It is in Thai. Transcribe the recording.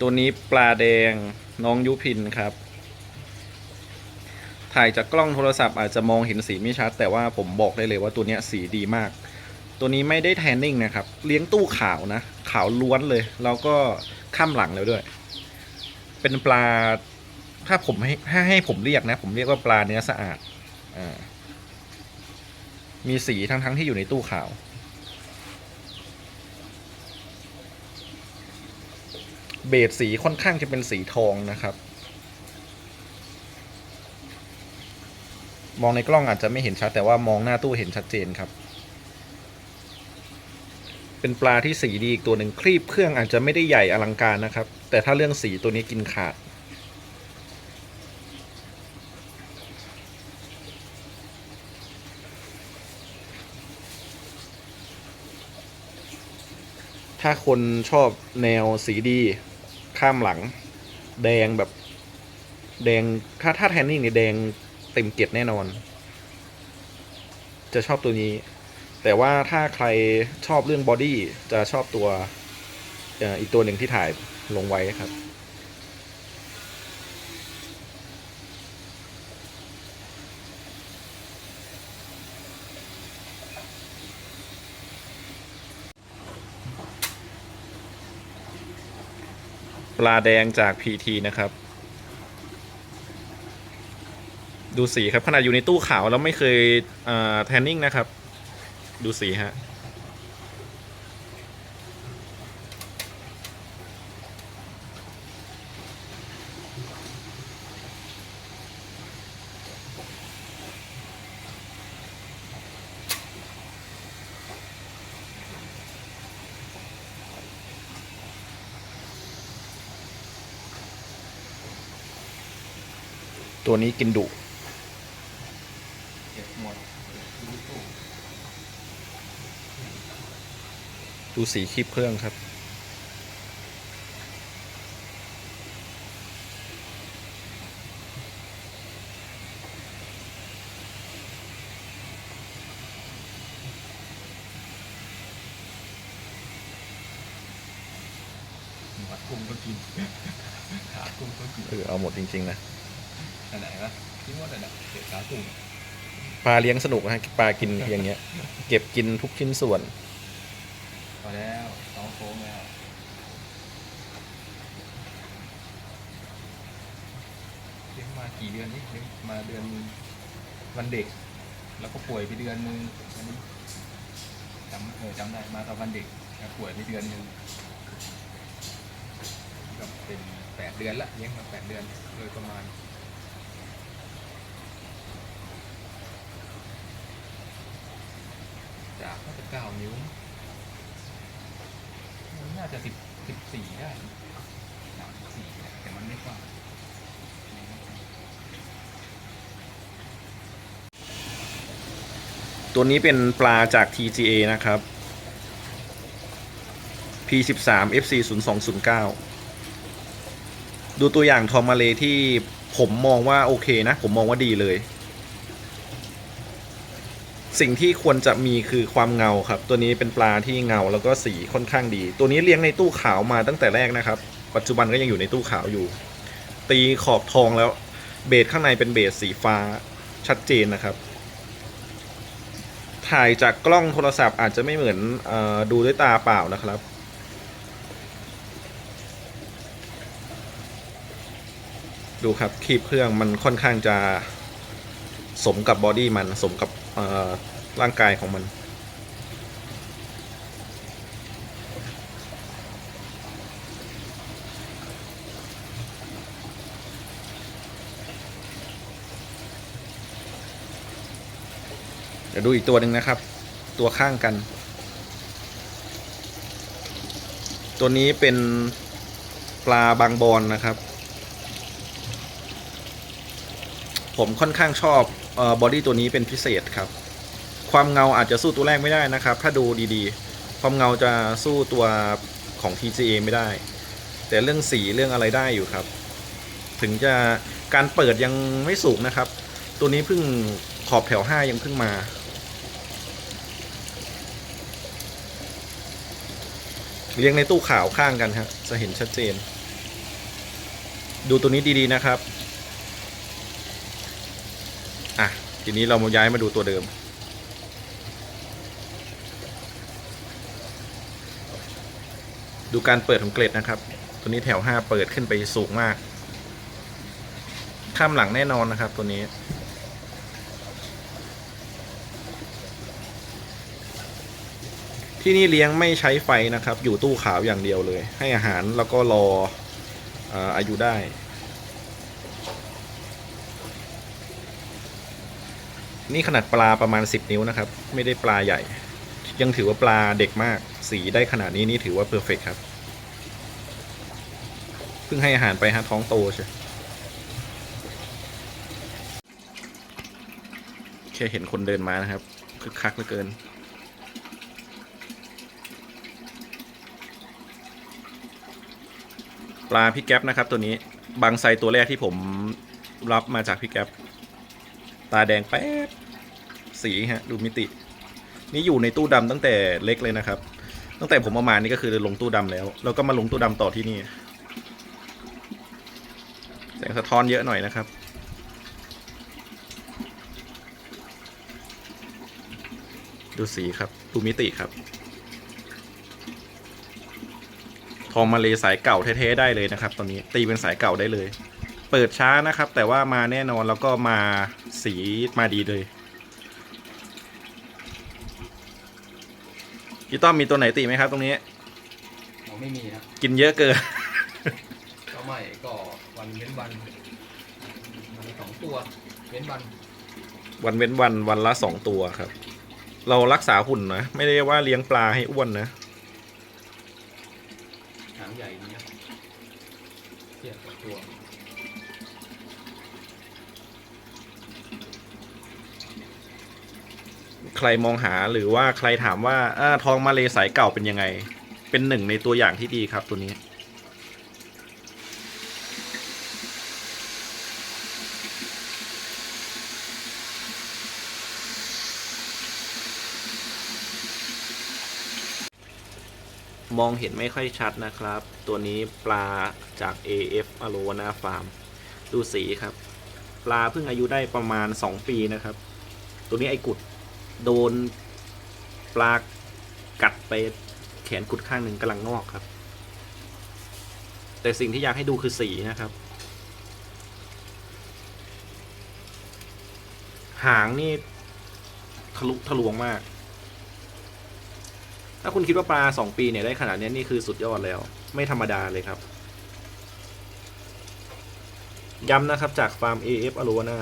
ตัวนี้ปลาแดงน้องยุพินครับ ถ่ายจากกล้องโทรศัพท์อาจจะมองเห็นสีไม่ชัด แต่ว่าผมบอกได้เลยว่าตัวนี้สีดีมาก ตัวนี้ไม่ได้แทนนิ่งนะครับ เลี้ยงตู้ขาวนะ ขาวล้วนเลย แล้วก็ข้ามหลังแล้วด้วย เป็นปลาถ้าผมให้ถ้าให้ผมเรียกนะ ผมเรียกว่าปลาเนื้อสะอาดอ่ามีสีทั้งทั้งที่อยู่ในตู้ขาว เบสสีค่อนข้างจะเป็นสีทองนะครับ มองในกล้องอาจจะไม่เห็นชัด แต่ว่ามองหน้าตู้เห็นชัดเจนครับ เป็นปลาที่สีดีอีกตัวหนึ่งครีบเครื่องอาจจะไม่ได้ใหญ่อลังการนะครับ แต่ถ้าเรื่องสีตัวนี้กินขาดถ้าคนชอบแนวสีดี ข้ามหลัง แดงแบบ แดงถ้าถ้าแทนนิ่งเนี่ยแดงเต็มเกล็ดแน่นอน จะชอบตัวนี้ แต่ว่าถ้าใครชอบเรื่องบอดี้จะชอบตัวอีกตัวหนึ่งที่ถ่ายลงไว้ครับ ลาแดงจาก PT นะครับ ดูสีครับขนาดอยู่ในตู้ขาวแล้วไม่เคยแทนนิ่งนะครับ ดูสีฮะ ตัวนี้กินดุเก็บหมดดูตู้ดูสีคลิปเครื่องครับ หมดกุ้งก็กิน ขากุ้งก็กินเออเอาหมดจริง ๆ นะอัน ไหนวะที่ว่าอันไหนเก็บขากุ้งปลาเลี้ยงสนุกนะปลากินอย่างเงี้ย เก็บกินทุกชิ้นส่วน พอแล้วสองโค้งแล้วเลี้ยงมากี่เดือนนี่เลี้ยงมาเดือนวันเด็ก แล้วก็ป่วยไปเดือนนึงอันนี้จำเออจำได้มาตอนวันเด็กแล้วป่วยไปเดือนนึงก็เป็นแปดเดือนละเลี้ยงมาแปดเดือนโดยประมาณ จากน่าจะเก้านิ้วมันน่าจะสิบสิบสี่ได้สามสี่แต่มันไม่กว้างตัวนี้เป็นปลาจาก TGA นะครับ P13 FC 0209 ดูตัวอย่างทอมมาเลที่ผมมองว่าโอเคนะ ผมมองว่าดีเลย สิ่งที่ควรจะมีคือความเงาครับ ตัวนี้เป็นปลาที่เงาแล้วก็สีค่อนข้างดี ตัวนี้เลี้ยงในตู้ขาวมาตั้งแต่แรกนะครับ ปัจจุบันก็ยังอยู่ในตู้ขาวอยู่ ตีขอบทองแล้วเบสข้างในเป็นเบสสีฟ้าชัดเจนนะครับ ถ่ายจากกล้องโทรศัพท์อาจจะไม่เหมือนออดูด้วยตาเปล่านะครับ ดูครับคีบเครื่องมันค่อนข้างจะสมกับบอดี้มันสมกับ ร่างกายของมัน เดี๋ยวดูอีกตัวหนึ่งนะครับ ตัวข้างกัน ตัวนี้เป็นปลาบางบอนนะครับ ผมค่อนข้างชอบบอดี้ตัวนี้เป็นพิเศษครับ ความเงาอาจจะสู้ตัวแรกไม่ได้นะครับ ถ้าดูดีๆ ความเงาจะสู้ตัวของ TGA ไม่ได้ แต่เรื่องสีเรื่องอะไรได้อยู่ครับ ถึงจะการเปิดยังไม่สูงนะครับ ตัวนี้เพิ่งขอบแถว 5 ยังเพิ่งมาเลี้ยงในตู้ขาวข้างกันฮะจะเห็นชัดเจน ดูตัวนี้ดีๆนะครับ อะ ทีนี้เรามาย้ายมาดูตัวเดิม ดูการเปิดของเกล็ดนะครับ ตัวนี้แถว 5 เปิดขึ้นไปสูงมาก ข้ามหลังแน่นอนนะครับตัวนี้ที่นี่เลี้ยงไม่ใช้ไฟนะครับ อยู่ตู้ขาวอย่างเดียวเลย ให้อาหารแล้วก็รออออายุได้ นี่ขนาดปลาประมาณ 10 นิ้วนะครับ ไม่ได้ปลาใหญ่ ยังถือว่าปลาเด็กมาก สีได้ขนาดนี้นี่ถือว่าเพอร์เฟกครับ เพิ่งให้อาหารไปฮะท้องโตใช่แค่เห็นคนเดินมานะครับคึกคักเหลือเกินปลาพี่แก๊ปนะครับตัวนี้บางไซตัวแรกที่ผมรับมาจากพี่แก๊ป ตาแดงแป๊ดสีฮะ ดูมิติ นี่อยู่ในตู้ดำตั้งแต่เล็กเลยนะครับ ตั้งแต่ผมเอามานี่ก็คือลงตู้ดำแล้ว แล้วก็มาลงตู้ดำต่อที่นี่แสงสะท้อนเยอะหน่อยนะครับดูสีครับ ดูมิติครับ ทองมาเลสายเก่าเท่ๆได้เลยนะครับ ตอนนี้ตีเป็นสายเก่าได้เลย เปิดช้านะครับ แต่ว่ามาแน่นอนแล้วก็มาสีมาดีเลยพี่ต้อมมีตัวไหนตีไหมครับตรงนี้ผมไม่มีนะกินเยอะเกิน ก็ไม่ก็วันเว้นวันวันละสองตัวเว้นวันวันเว้นวันวันละสองตัวครับ เรารักษาหุ่นนะ ไม่ได้ว่าเลี้ยงปลาให้อ้วนนะ หางใหญ่ดีนะเทีย บกับตัวใครมองหาหรือว่าใครถามว่าอาทองมาเลสายเก่าเป็นยังไง เป็นหนึ่งในตัวอย่างที่ดีครับตัวนี้ มองเห็นไม่ค่อยชัดนะครับ ตัวนี้ปลาจาก AF a l o n a Farm ดูสีครับ ปลาเพิ่งอายุได้ประมาณ 2 ปีนะครับ ตัวนี้ไอ้กุดโดนปลากัดไปแขนกุดข้างหนึ่งกำลังงอกครับ แต่สิ่งที่อยากให้ดูคือสีนะครับ หางนี่ทะลุทะลวงมาก ถ้าคุณคิดว่าปลาสองปีเนี่ยได้ขนาดนี้นี่คือสุดยอดแล้ว ไม่ธรรมดาเลยครับ ย้ำนะครับจากฟาร์ม AF อโลนา